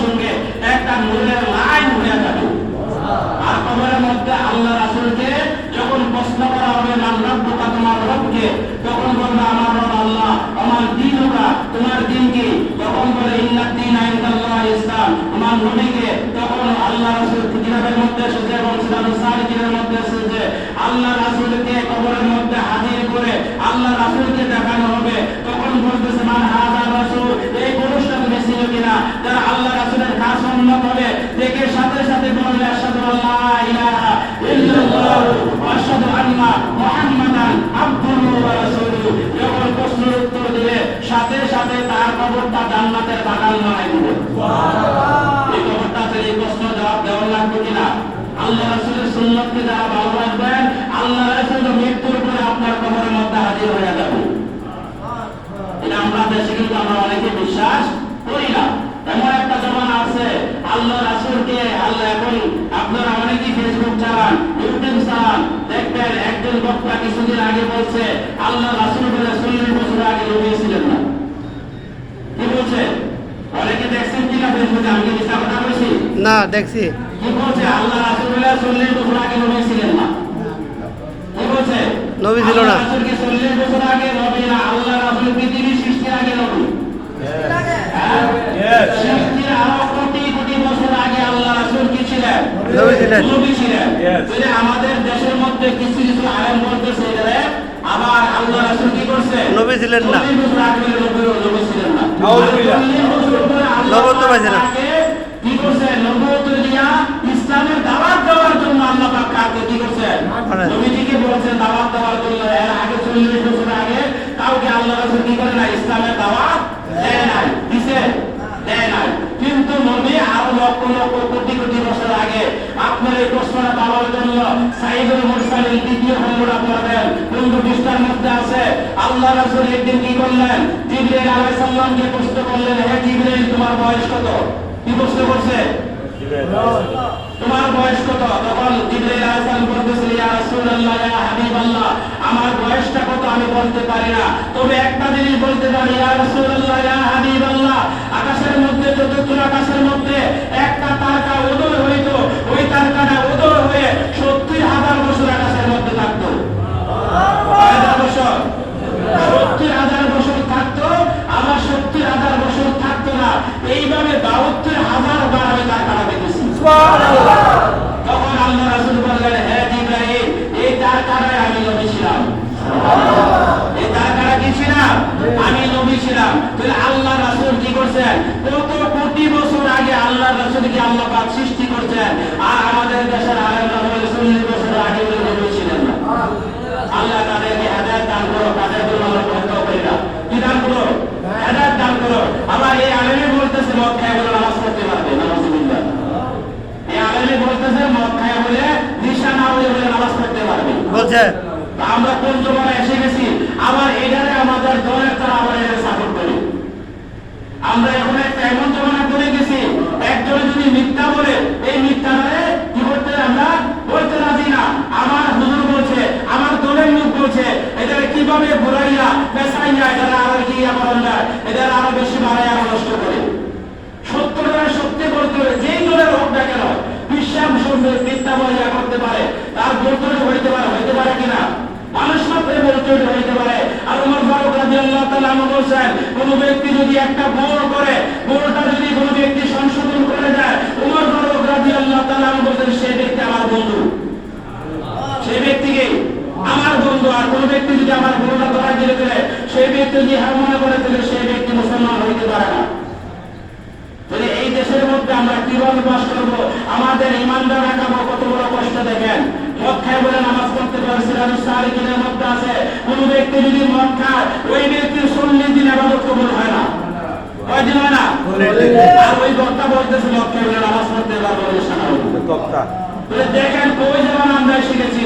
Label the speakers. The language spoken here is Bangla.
Speaker 1: সঙ্গে একটা নূরের লাইন হয়ে যাবে। আর কবরের মধ্যে আল্লাহ রাসুলকে যখন প্রশ্ন করা হবে মান্নাব বোকা তোমার রবকে? তখন বলবে, আমার রব আল্লাহ। আমার দিন ওরা, তোমার দিন কি? তখন বলে ইন্নার দিন আইন আল্লাহ ইসলাম আমার নবীকে তখন আল্লাহ রাসুল কিতাবের মধ্যে এসেছে এবং সিরাজ সাহিদের মধ্যে এসেছে। আল্লাহ রাসুলকে কবরের মধ্যে হাজির করে আল্লাহ রাসুলকে দেখানো হবে। তখন বলতেছে, মান হা যারা আল্লাহ রাসূলের কাজ সম্মত হবে দেখে সাথে সাথে বলবে আশহাদু আল্লা ইলাহা ইল্লাল্লাহ ওয়া আন্না মুহাম্মাদান আবদুহু ওয়া রাসূলুহু। যখন প্রশ্নের উত্তর দিবে সাথে সাথে তার কবরটা জান্নাতের বাগান বানাই দিবে। এই কবরটা এই প্রশ্ন জবাব দেওয়ার লাগবে কিনা? আল্লাহ রাসূলের সুন্নাতকে যারা ভালো রাখবেন আল্লাহ রাসূল মৃত্যুর পরে আপনার কবরের মধ্যে হাজির হয়ে যাবে। এটা আমরা দেশে কিন্তু আমরা অনেকে বিশ্বাস করি না। এমন একটা জমানা আছে আল্লাহ রাসূলকে আল্লাহ এখন আপনারা অনেকেই ফেসবুক চালান ইউটিউব চালান দেখবেন একজন বক্তা কিছুদিন আগে বলছে আল্লাহ রাসূল বলে চল্লিশ বছর আগে নবী না। কি বলছে? অনেকে দেখছেন কিনা ফেসবুকে আমি মিথ্যা কথা বলছি?
Speaker 2: না দেখছি।
Speaker 1: কি বলছে? আল্লাহ রাসূল বলে চল্লিশ বছর আগে নবী ছিলেন না। কি বলছে?
Speaker 2: নবী ছিল না।
Speaker 1: চল্লিশ বছর আগে নবী না আল্লাহ ছিলেন। আমাদের দেশের মধ্যে কিছু কিছু আলেম বলতেছে আবার আল্লাহ রাসূল কি করছে
Speaker 2: নবী ছিলেন না।
Speaker 1: 40 বছর আগে নবী ছিলেন না নাউজুবিল্লাহ। 40 বছর পরে আল্লাহ নবুয়ত পাইছে না। কি করছে নবুয়ত দিয়া ইসলামের দাওয়াত দেওয়ার জন্য আল্লাহ পাক কাকে কি করছে
Speaker 2: মানে?
Speaker 1: নবীজিকে বলছেন দাওয়াত দেওয়ার জন্য এর আগে 40 বছর আগে কাউকে আল্লাহ রাসূল কি করে না ইসলামের দাওয়াত দেয় নাই দিছে দেয় নাই কিন্তু নবী আরও লক্ষ লক্ষ এই পাওয়ার জন্য সাইদুল মুরসালিন দ্বিতীয় খণ্ডটা পড়বেন বন্ধু পৃষ্ঠার মধ্যে আছে। আল্লাহ রাসূল একদিন কি করলেন? জিবরাইল আলাইহিস সালামকে প্রশ্ন করলেন, হে জিবরাইল তোমার বয়স কত? কি প্রশ্ন করছে? তোমার বয়স কত? তখন জিবরাইল আলাইহিস সালাম বলতেছিল, ইয়া রাসূলুল্লাহ, ইয়া হাবিবাল্লাহ, আমার বয়সটা কত আমি বলতে পারি না। তবে একটা জিনিস বলতে পারি, ইয়া রাসূলুল্লাহ, ইয়া হাবিবাল্লাহ, আকাশের মধ্যে, চতুর্থ আকাশের মধ্যে একটা তারকা উদয় হইতো ওই তারকাটা উদয় হয়ে সত্তর হাজার বছর আকাশের মধ্যে থাকতো হাজার বছর সত্তর হাজার বছর থাকতো আবার সত্তর হাজার বছর থাকতো না এইভাবে বাহাত্তর হাজার বার আমি তারকাটা দেখেছি তখন আল্লাহ রাসূল বললেন হে জিবরাইল এই তারকাটায় আমি নবী ছিলাম এই তারকাটা কি ছিলাম আমি নবী ছিলাম তাহলে আল্লাহ রাসূল কি করছেন কত কোটি বছর আগে আল্লাহ রাসূলকে আল্লাহ পাক সৃষ্টি করছেন আর আমাদের দেশের আলেমরা বলে চল্লিশ বছর আগে উনি নবী ছিলেন না আল্লাহ তাদেরকে হেদায়েত দান করো তাদের জন্য আমরা বন্ধ করি না। কি দান করো? হেদায়েত দান করো। আবার এই আলেমে বলতেছে মদ খায় বলে নামাজ পড়তে পারবে নামাজুবিল্লাহ। এই আলেমে বলতেছে মদ খায় বলে নিশা না হলে বলে নামাজ পড়তে পারবে।
Speaker 2: বলছে।
Speaker 1: আমরা কোন জমানায় এসে গেছি? আবার এটারে আমাদের দলের তারা আবার সাপোর্ট করি। আমরা এখন একটা এমন জমানা একজনে যদি করে? হইতে পারে কিনা? মানুষ হইতে পারে। আর উমর ফারুক কোন ব্যক্তি যদি একটা ভুল করে ভুলটা যদি কোন ব্যক্তি সংশোধন করে যায় উমর ফারুক রাদিয়াল্লাহু তাআলা আমা বলছেন সেই ব্যক্তি আমার বন্ধু সেই ব্যক্তিকে আমার বন্ধু আর কোন ব্যক্তি যদি আমার ভুলটা ধরা গেলে দিলে সেই ব্যক্তি যদি মনে করে সেই ব্যক্তি মুসলমান হইতে পারে না। তাহলে এই দেশের মধ্যে আমরা কীভাবে বাস করব আমাদের ইমানদার রাখাবো কত বড় কষ্ট দেখেন। মদ খায় বলে নামাজ পড়তে পারে সিরাজুল সালিকিনের মধ্যে আছে। কোন ব্যক্তি যদি মদ খায় ওই ব্যক্তির চল্লিশ দিন আবাদত কবুল হয় না। কয়দিন হয় না? আর ওই বক্তা বলতেছে মদ খায় বলে নামাজ পড়তে পারব অনুষ্ঠান তক্তা বলে দেখেন কই যেমন আমরা শিখেছি